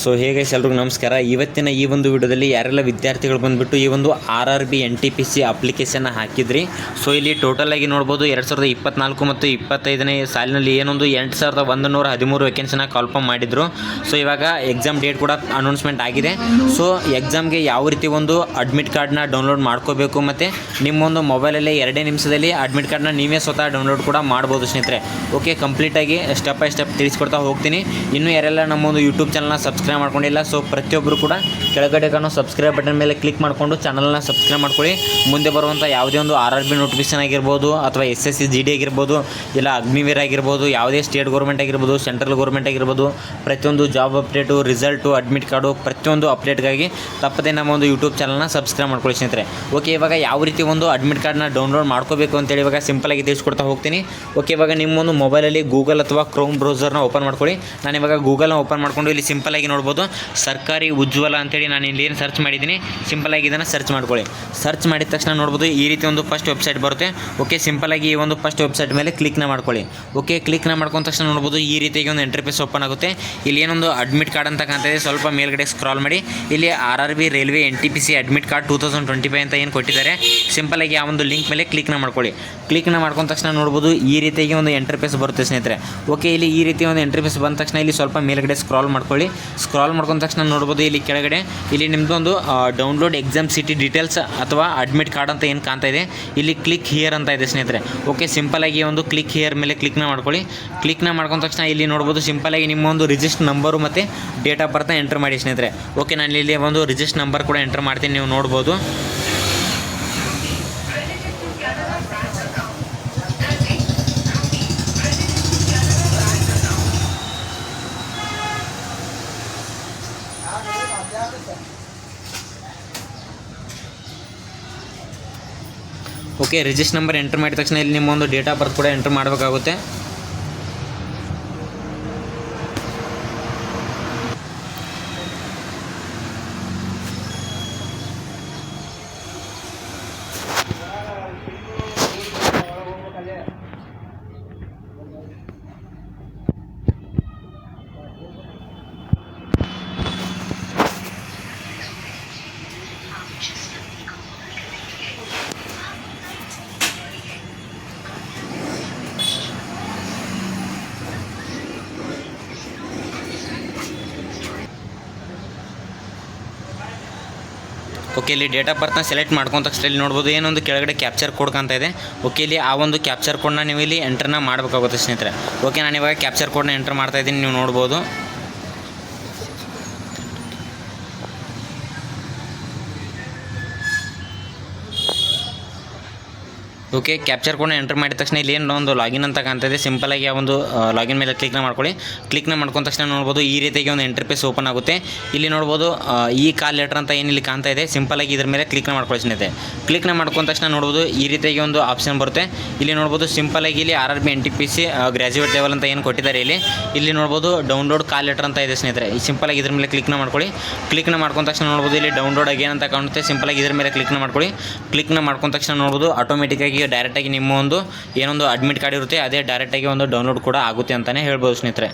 So ಹೇಗೆ ಎಲ್ರಿಗೂ ನಮಸ್ಕಾರ. ಇವತ್ತಿನ ಈ ಒಂದು ವಿಡಿಯೋದಲ್ಲಿ ಯಾರೆಲ್ಲ ವಿದ್ಯಾರ್ಥಿಗಳು ಬಂದುಬಿಟ್ಟು ಈ ಒಂದು R R B N T P C ಅಪ್ಲಿಕೇಶನ್ನ ಹಾಕಿದ್ರಿ. ಸೊ ಇಲ್ಲಿ ಟೋಟಲ್ ಆಗಿ ನೋಡ್ಬೋದು ಎರಡು ಸಾವಿರದ ಇಪ್ಪತ್ನಾಲ್ಕು ಮತ್ತು ಇಪ್ಪತ್ತೈದನೇ ಸಾಲಿನಲ್ಲಿ ಏನೊಂದು ಎಂಟು ಸಾವಿರದ ಒಂದು ನೂರ ಹದಿಮೂರು ವೇಕೆನ್ಸಿನ ಕಾಲ್ಫಾರ್ಮ್ ಮಾಡಿದ್ರು. ಸೊ ಇವಾಗ ಎಕ್ಸಾಮ್ ಡೇಟ್ ಕೂಡ ಅನೌನ್ಸ್ಮೆಂಟ್ ಆಗಿದೆ. ಸೊ ಎಕ್ಸಾಮ್ಗೆ ಯಾವ ರೀತಿ ಒಂದು ಅಡ್ಮಿಟ್ ಕಾರ್ಡ್ನ ಡೌನ್ಲೋಡ್ ಮಾಡ್ಕೋಬೇಕು ಮತ್ತು ನಿಮ್ಮೊಂದು ಮೊಬೈಲಲ್ಲೇ ಎರಡೇ ನಿಮಿಷದಲ್ಲಿ ಅಡ್ಮಿಟ್ ಕಾರ್ಡ್ನ ನೀವೇ ಸ್ವತಃ ಡೌನ್ಲೋಡ್ ಕೂಡ ಮಾಡ್ಬೋದು ಸ್ನೇಹಿತರೆ. ಓಕೆ ಕಂಪ್ಲೀಟಾಗಿ ಸ್ಟೆಪ್ ಬೈ ಸ್ಟೆಪ್ ತಿಳಿಸ್ಕೊಡ್ತಾ ಹೋಗ್ತೀನಿ. ಇನ್ನೂ ಯಾರೆಲ್ಲ ನಮ್ಮೊಂದು ಯೂಟ್ಯೂಬ್ ಚಾನಲ್ನ ಸಬ್ಸ್ಕ್ರೈಬ್ ಮಾಡ್ಕೊಂಡಿಲ್ಲ ಸೊ ಪ್ರತಿಯೊಬ್ಬರು ಕೂಡ ಕೆಳಗಡೆ ಕಾಣೋ ಸಬ್ಸ್ಕ್ರೈಬ್ ಬಟನ್ ಮೇಲೆ ಕ್ಲಿಕ್ ಮಾಡಿಕೊಂಡು ಚಾನಲ್ನ ಸಬ್ಸ್ಕ್ರೈಬ್ ಮಾಡ್ಕೊಳ್ಳಿ. ಮುಂದೆ ಬರುವಂಥ ಯಾವುದೇ ಒಂದು ಆರ್ ಆರ್ ಬಿ ನೋಟಿಫಿಕೇಶನ್ ಆಗಿರ್ಬೋದು ಅಥವಾ S S C G D ಆಗಿರ್ಬೋದು, ಇಲ್ಲ ಅಗ್ನಿವೀರ್ ಆಗಿರ್ಬೋದು, ಯಾವುದೇ ಸ್ಟೇಟ್ ಗೌರ್ಮೆಂಟ್ ಆಗಿರ್ಬೋದು ಸೆಂಟ್ರಲ್ ಗೌರ್ಮೆಂಟ್ ಆಗಿರ್ಬೋದು, ಪ್ರತಿಯೊಂದು job update result admit card ಪ್ರತಿಯೊಂದು ಅಪ್ಡೇಟ್ಗಾಗಿ ತಪ್ಪದೇ ನಮ್ಮ ಒಂದು ಯೂಟ್ಯೂಬ್ ಚಾನಲ್ನ ಸಬ್ಸ್ಕ್ರೈಬ್ ಮಾಡ್ಕೊಳ್ಳಿ ಸ್ನೇಹಿತರೆ. ಓಕೆ ಇವಾಗ ಯಾವ ರೀತಿ ಒಂದು ಅಡ್ಮಿಟ್ ಕಾರ್ಡ್ನ ಡೌನ್ಲೋಡ್ ಮಾಡ್ಕೋಬೇಕು ಅಂತೇಳಿ ಇವಾಗ ಸಿಂಪಲಾಗಿ ತಿಳಿಸ್ಕೊಡ್ತಾ ಹೋಗ್ತೀನಿ. ಓಕೆ ಇವಾಗ ನಿಮ್ಮೊಂದು ಮೊಬೈಲಲ್ಲಿ ಗೂಗಲ್ ಅಥವಾ ಕ್ರೋಮ್ ಬ್ರೌಸರ್ನ ಓಪನ್ ಮಾಡ್ಕೊಳ್ಳಿ. ನಾನು ಇವಾಗ ಗೂಗಲ್ನ ಓಪನ್ ಮಾಡಿಕೊಂಡು ಇಲ್ಲಿ ಸಿಂಪಲಾಗಿ ನೋಡ್ಬೋದು. ಸರ್ಕಾರಿ ಉಜ್ವಲ ಅಂತೇಳಿ ನಾನು ಇಲ್ಲಿ ಏನು ಸರ್ಚ್ ಮಾಡಿದ್ದೀನಿ. ಸಿಂಪಲಾಗಿ ಇದನ್ನು ಸರ್ಚ್ ಮಾಡ್ಕೊಳ್ಳಿ. ಸರ್ಚ್ ಮಾಡಿದ ತಕ್ಷಣ ನೋಡ್ಬೋದು, ಈ ರೀತಿ ಒಂದು ಫಸ್ಟ್ ವೆಬ್ಸೈಟ್ ಬರುತ್ತೆ. ಓಕೆ ಸಿಂಪಲಾಗಿ ಈ ಒಂದು ಫಸ್ಟ್ ವೆಬ್ಸೈಟ್ ಮೇಲೆ ಕ್ಲಿಕ್ನ ಮಾಡ್ಕೊಳ್ಳಿ. ಓಕೆ ಕ್ಲಿಕ್ನ ಮಾಡ್ಕೊಂಡ ತಕ್ಷಣ ನೋಡ್ಬೋದು, ಈ ರೀತಿಯಾಗಿ ಒಂದು ಎಂಟ್ರಿಪೇಸ್ ಓಪನ್ ಆಗುತ್ತೆ. ಇಲ್ಲಿ ಏನೊಂದು ಅಡ್ಮಿಟ್ ಕಾರ್ಡ್ ಅಂತ ಕಾಣ್ತಾ ಇದೆ. ಸ್ವಲ್ಪ ಮೇಲ್ಗಡೆ ಸ್ಕ್ರಾಲ್ ಮಾಡಿ. ಇಲ್ಲಿ R R B railway N T P C admit card two thousand twenty five ಅಂತ ಏನು ಕೊಟ್ಟಿದ್ದಾರೆ. ಸಿಂಪಲಾಗಿ ಆ ಒಂದು ಲಿಂಕ್ ಮೇಲೆ ಕ್ಲಿಕ್ನ ಮಾಡ್ಕೊಳ್ಳಿ. ಕ್ಲಿಕ್ನ ಮಾಡ್ಕೊಂಡ ತಕ್ಷಣ ನೋಡ್ಬೋದು, ಈ ರೀತಿಯಾಗಿ ಒಂದು ಎಂಟ್ರಿಪೇಸ್ ಬರುತ್ತೆ ಸ್ನೇಹಿತರೆ. ಓಕೆ ಇಲ್ಲಿ ಈ ರೀತಿ ಒಂದು ಎಂಟ್ರಿಪೇಸ್ ಬಂದ ತಕ್ಷಣ ಇಲ್ಲಿ ಸ್ವಲ್ಪ ಮೇಲ್ಗಡೆ ಸ್ಕ್ರಾಲ್ ಮಾಡ್ಕೊಳ್ಳಿ. ಸ್ಕ್ರಾಲ್ ಮಾಡ್ಕೊಂಡ ತಕ್ಷಣ ನೋಡ್ಬೋದು ಇಲ್ಲಿ ಕೆಳಗಡೆ. ಇಲ್ಲಿ ನಿಮ್ಮದು ಒಂದು ಡೌನ್ಲೋಡ್ ಎಕ್ಸಾಮ್ ಸಿಟಿ ಡೀಟೇಲ್ಸ್ ಅಥವಾ ಅಡ್ಮಿಟ್ ಕಾರ್ಡ್ ಅಂತ ಏನು ಕಾಣ್ತಾ ಇದೆ. ಇಲ್ಲಿ ಕ್ಲಿಕ್ ಹಿಯರ್ ಅಂತ ಇದೆ ಸ್ನೇಹಿತರೆ. ಓಕೆ ಸಿಂಪಲಾಗಿ ಒಂದು ಕ್ಲಿಕ್ ಹಿಯರ್ ಮೇಲೆ ಕ್ಲಿಕ್ನ ಮಾಡ್ಕೊಳ್ಳಿ. ಕ್ಲಿಕ್ನ ಮಾಡ್ಕೊಂಡ ತಕ್ಷಣ ಇಲ್ಲಿ ನೋಡ್ಬೋದು ಸಿಂಪಲಾಗಿ ನಿಮ್ಮ ಒಂದು ರಿಜಿಸ್ಟ್ ನಂಬರು ಮತ್ತು ಡೇಟ್ ಆಫ್ ಬರ್ತ್ನ ಎಂಟರ್ ಮಾಡಿ ಸ್ನೇಹಿತರೆ. ಓಕೆ ನಾನು ಇಲ್ಲಿ ಒಂದು ರಿಜಿಸ್ಟರ್ ನಂಬರ್ ಕೂಡ ಎಂಟರ್ ಮಾಡ್ತೀನಿ, ನೀವು ನೋಡ್ಬೋದು. ಓಕೆ ರಿಜಿಸ್ಟರ್ ನಂಬರ್ ಎಂಟರ್ ಮಾಡಿದ ತಕ್ಷಣ ಇಲ್ಲಿ ನಿಮ್ಮ ಒಂದು ಡೇಟ್ ಆಫ್ ಬರ್ತ್ ಕೂಡ ಎಂಟರ್ ಮಾಡಬೇಕಾಗುತ್ತೆ. ಓಕೆ ಇಲ್ಲಿ ಡೇಟ್ ಆಫ್ ಬರ್ತ್ನ ಸೆಲೆಕ್ಟ್ ಮಾಡ್ಕೊಂತ ಇಲ್ಲಿ ನೋಡ್ಬೋದು ಏನೊಂದು ಕೆಳಗಡೆ ಕ್ಯಾಪ್ಚರ್ ಕೋಡ್ ಕಾಣ್ತಾ ಇದೆ. ಓಕೆ ಇಲ್ಲಿ ಆ ಒಂದು ಕ್ಯಾಪ್ಚರ್ ಕೋಡ್ನ ನೀವು ಇಲ್ಲಿ ಎಂಟ್ರನ್ನ ಮಾಡಬೇಕಾಗುತ್ತೆ ಸ್ನೇಹಿತರೆ. ಓಕೆ ನಾನು ಇವಾಗ ಕ್ಯಾಪ್ಚರ್ ಕೋಡ್ನ ಎಂಟರ್ ಮಾಡ್ತಾ ಇದ್ದೀನಿ, ನೀವು ನೋಡ್ಬೋದು. ಓಕೆ ಕ್ಯಾಪ್ಚರ್ ಕೂಡ ಎಂಟರ್ ಮಾಡಿದ ತಕ್ಷಣ ಇಲ್ಲಿ ಏನು ಒಂದು ಲಾಗಿನ್ ಅಂತ ಕಾಣ್ತಾ ಇದೆ. ಸಿಂಪಲಾಗಿ ಆ ಒಂದು ಲಾಗಿನ್ ಮೇಲೆ ಕ್ಲಿಕ್ನ ಮಾಡ್ಕೊಳ್ಳಿ. ಕ್ಲಿಕ್ನ ಮಾಡ್ಕೊಂಡ ತಕ್ಷಣ ನೋಡ್ಬೋದು ಈ ರೀತಿಯಾಗಿ ಒಂದು ಎಂಟ್ರಿಪೇಸ್ ಓಪನ್ ಆಗುತ್ತೆ. ಇಲ್ಲಿ ನೋಡ್ಬೋದು ಈ ಕಾಲ್ ಲೆಟರ್ ಅಂತ ಏನು ಇಲ್ಲಿ ಕಾಣ್ತಾ ಇದೆ. ಸಿಂಪಲಾಗಿ ಇದ್ರ ಮೇಲೆ ಕ್ಲಿಕ್ನ ಮಾಡ್ಕೊಳ್ಳಿ ಸ್ನೇಹಿತರೆ. ಕ್ಲಿಕ್ನ ಮಾಡ್ಕೊಂಡ ತಕ್ಷಣ ನೋಡ್ಬೋದು ಈ ರೀತಿಯಾಗಿ ಒಂದು ಆಪ್ಷನ್ ಬರುತ್ತೆ. ಇಲ್ಲಿ ನೋಡ್ಬೋದು ಸಿಂಪಲಾಗಿ ಇಲ್ಲಿ R R B N T P C graduate level ಅಂತ ಏನು ಕೊಟ್ಟಿದ್ದಾರೆ ಇಲ್ಲಿ. ಇಲ್ಲಿ ನೋಡ್ಬೋದು ಡೌನ್ಲೋಡ್ ಕಾಲ್ ಲೆಟರ್ ಅಂತ ಇದೆ ಸ್ನೇಹಿತರೆ. ಈ ಸಿಂಪಲಾಗಿ ಇದ್ರ ಮೇಲೆ ಕ್ಲಿಕ್ನ ಮಾಡ್ಕೊಳ್ಳಿ. ಕ್ಲಿಕ್ನ ಮಾಡ್ಕೊಂಡ ತಕ್ಷಣ ನೋಡ್ಬೋದು ಇಲ್ಲಿ ಡೌನ್ಲೋಡ್ ಅಗೇನ್ ಅಂತ ಕಾಣುತ್ತೆ. ಸಿಂಪಲಾಗಿ ಇದ್ರ ಮೇಲೆ ಕ್ಲಿಕ್ನ ಮಾಡ್ಕೊಳ್ಳಿ. ಕ್ಲಿಕ್ನ ಮಾಡ್ಕೊಂಡ ತಕ್ಷಣ ನೋಡ್ಬೋದು ಆಟೋಮೆಟಿಕ್ಕಾಗಿ ಡೈರೆಕ್ಟಾಗಿ ನಿಮ್ಮ ಒಂದು ಏನೊಂದು ಅಡ್ಮಿಟ್ ಕಾರ್ಡ್ ಇರುತ್ತೆ, ಅದೇ ಡೈರೆಕ್ಟಾಗಿ ಒಂದು ಡೌನ್ಲೋಡ್ ಕೂಡ ಆಗುತ್ತೆ ಅಂತಲೇ ಹೇಳ್ಬೋದು ಸ್ನೇಹಿತರೆ.